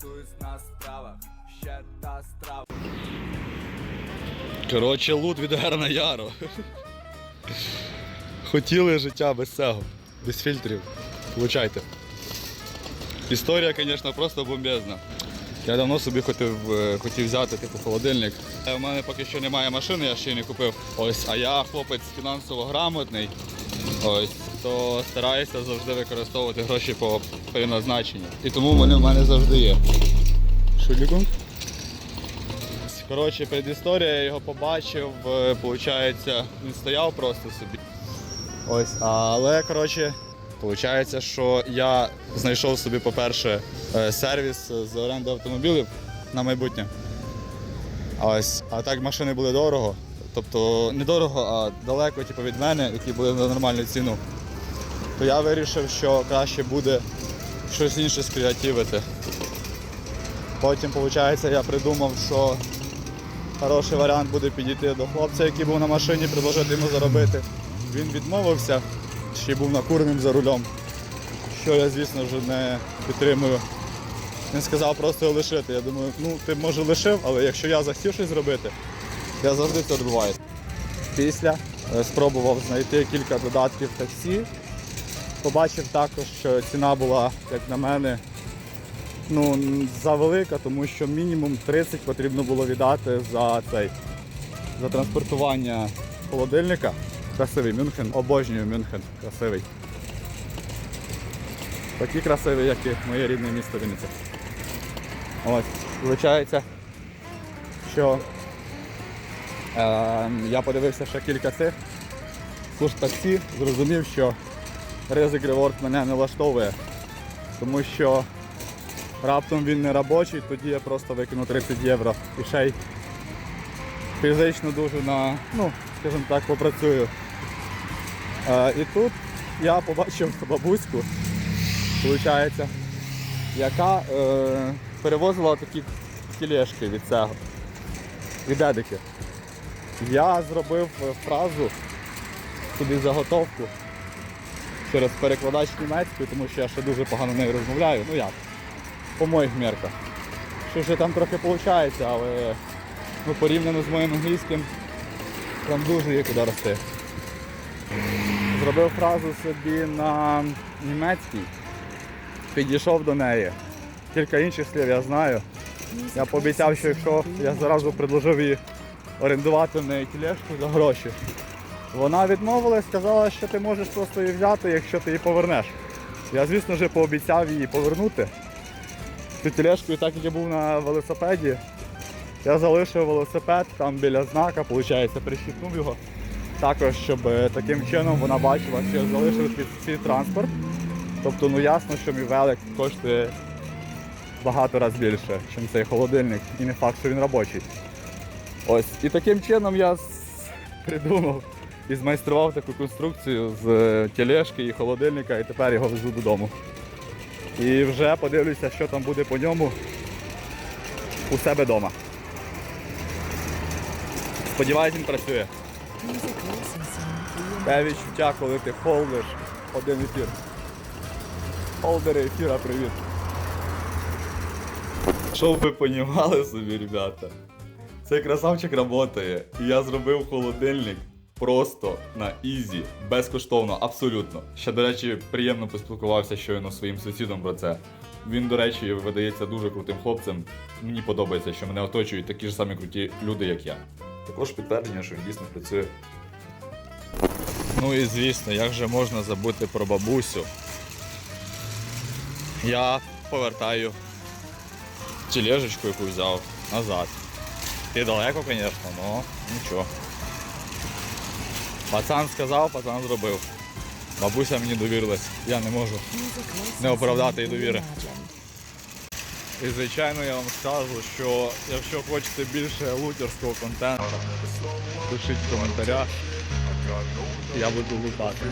Фокусуюсь на справах, ще та страва. Коротше, лут від Герна Яру. Хотіли життя без цього, без фільтрів. Влучайте. Історія, звісно, просто бомбезна. Я давно собі хотів, е, хотів взяти типу холодильник. Е, У мене поки що немає машини, я ще не купив. Ось, а я хлопець фінансово грамотний. Ось, то стараюся завжди використовувати гроші по призначенню. І тому вони в мене завжди є. Шулікун? Коротше, предісторія, я його побачив, е, получається, він стояв просто собі. Ось, але коротше, виходить, що я знайшов собі, по-перше, е, сервіс з оренди автомобілів на майбутнє. Ось, а так машини були дорого. Тобто не дорого, а далеко типу, від мене, які були на нормальну ціну. То я вирішив, що краще буде щось інше скреативити. Потім, виходить, я придумав, що хороший варіант буде підійти до хлопця, який був на машині, предложити йому заробити. Він відмовився, ще був накуреним за рулем, що я, звісно ж, не підтримую. Він сказав просто його лишити. Я думаю, ну ти може лишив, але якщо я захотів щось зробити, я завжди це відбуваю. Після е, спробував знайти кілька додатків таксі. Побачив також, що ціна була, як на мене, ну, завелика, тому що мінімум 30 потрібно було віддати за цей за транспортування холодильника. Красивий Мюнхен, обожнюю Мюнхен, красивий. Такий красивий, як і моє рідне місто Вінниця. Ось, виходить, що е, я подивився ще кілька цих служб таксі, зрозумів, що ризик реворд мене не влаштовує, тому що раптом він не робочий, тоді я просто викину 30 євро і ще й фізично дуже на, ну, скажімо так, попрацюю. Е, і тут я побачив бабуську, виходить, яка е, перевозила такі тілешки від цього, від едики. Я зробив фразу туди заготовку через перекладач німецькою, тому що я ще дуже погано нею розмовляю. Ну як? по моїх мірках. Що ще там трохи виходить, але ну, порівняно з моїм англійським там дуже є куди рости. Зробив фразу собі на німецькій, підійшов до неї. Кілька інших слів я знаю. Я пообіцяв, що якщо я зразу предложив їй орендувати в неї тілешку за гроші. Вона відмовилась, сказала, що ти можеш просто її взяти, якщо ти її повернеш. Я, звісно ж, пообіцяв її повернути цю тележку, так як я був на велосипеді, я залишив велосипед там біля знака, виходить, прищіпнув його. Також, щоб е, таким чином вона бачила, що я залишив свій транспорт. Тобто, ну ясно, що мій велик коштує багато разів більше, ніж цей холодильник, і не факт, що він робочий. Ось. І таким чином я придумав і змайстрував таку конструкцію з е, тележки і холодильника, і тепер його везу додому. І вже подивлюся, що там буде по ньому у себе вдома. Сподіваюсь, він працює. Те відчуття, коли ти холдиш один ефір. Холдери ефіра, привіт. Щоб ви понімали собі, ребята. Цей красавчик працює. І я зробив холодильник просто на ізі, безкоштовно, абсолютно. Ще, до речі, приємно поспілкувався щойно зі своїм сусідом про це. Він, до речі, видається дуже крутим хлопцем. Мені подобається, що мене оточують такі ж самі круті люди, як я. Також підтвердження, що він дійсно працює. Ну і звісно, як же можна забути про бабусю? Я повертаю тележечку, яку взяв назад. Ти далеко, звісно, але нічого. Пацан сказав, пацан зробив. Бабуся мені довірилась, я не можу. Не оправдати її довіри. І звичайно я вам скажу, що якщо хочете більше лутерського контенту, пишіть в коментарях. Я буду лутати.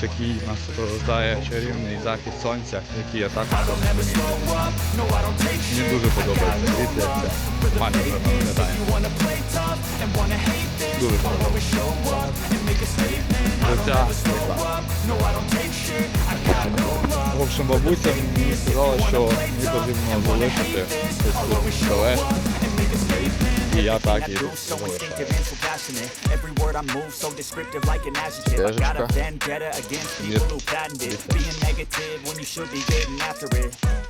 Такий нас провертає чарівний захід сонця, який я так Мені дуже подобається. Вже виглядає. Дуже подобається. Життя. В общем, бабуся мені сказала, що мені потрібно залишити ось тут селе. І я так і So залишаю. instinctive and so passionate. Every word I move so descriptive like an adjective. I got a Стежечка.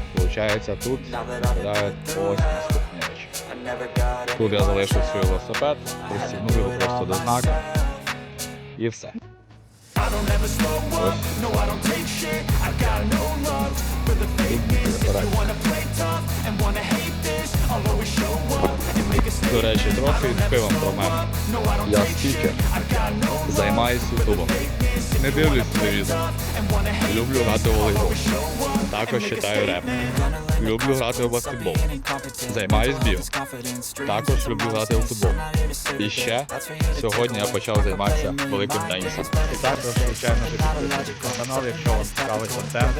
Получається, тут викидають ось наступні речі. Тут я залишив свій велосипед, пристігнув його просто до знака. І все. I До речі, трохи пивом про мене. Я спікер, займаюсь ютубом. Не дивлюсь телевізор. Люблю грати в волейбол. Також читаю реп. Люблю грати в баскетбол. Займаюсь бігом. Також люблю грати у футбол. І ще сьогодні я почав займатися великим тенісом. І також, звичайно, підписуйтесь на канал, якщо вам цікавий контент.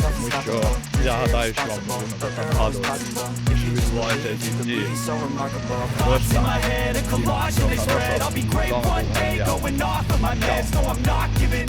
Тому що я гадаю, що вам потрібно нагадувати, що ці події. so remarkable. Thoughts in my head, a collage and they spread. I'll be great one day, going off of my meds. No, I'm not giving